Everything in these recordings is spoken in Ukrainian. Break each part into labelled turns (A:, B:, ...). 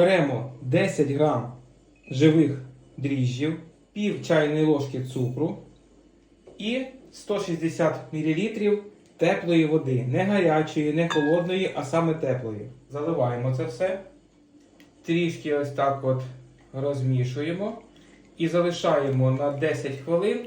A: беремо 10 грам живих дріжджів, пів чайної ложки цукру і 160 мл теплої води. Не гарячої, не холодної, а саме теплої. Заливаємо це все. Трішки ось так от розмішуємо і залишаємо на 10 хвилин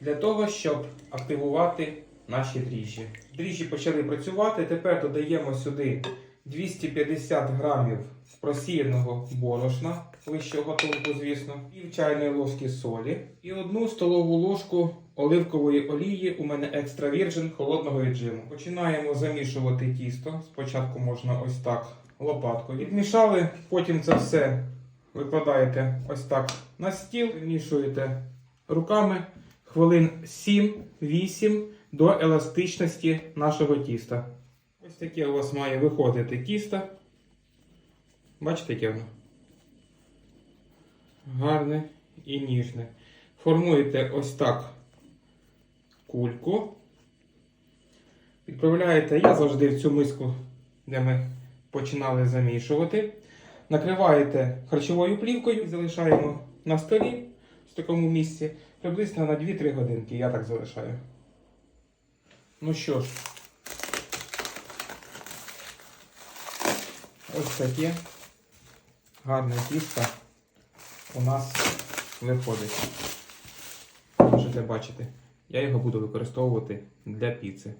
A: для того, щоб активувати наші дріжджі. Дріжджі почали працювати. Тепер додаємо сюди 250 грамів просіяного борошна, вищого готунку, звісно, пів чайної ложки солі і одну столову ложку оливкової олії. У мене екстра вірджин холодного віджиму. Починаємо замішувати тісто. Спочатку можна ось так лопаткою. Відмішали, потім це все викладаєте ось так на стіл, вимішуєте руками хвилин 7-8 до еластичності нашого тіста. Ось таке у вас має виходити тісто. Бачите, яке воно? Гарне і ніжне. Формуєте ось так кульку. Відправляєте, я завжди в цю миску, де ми починали замішувати. Накриваєте харчовою плівкою залишаємо на столі в такому місці приблизно на 2-3 годинки. Я так залишаю. Ну що ж, ось таке гарне тісто у нас виходить. Можете бачити, я його буду використовувати для піци.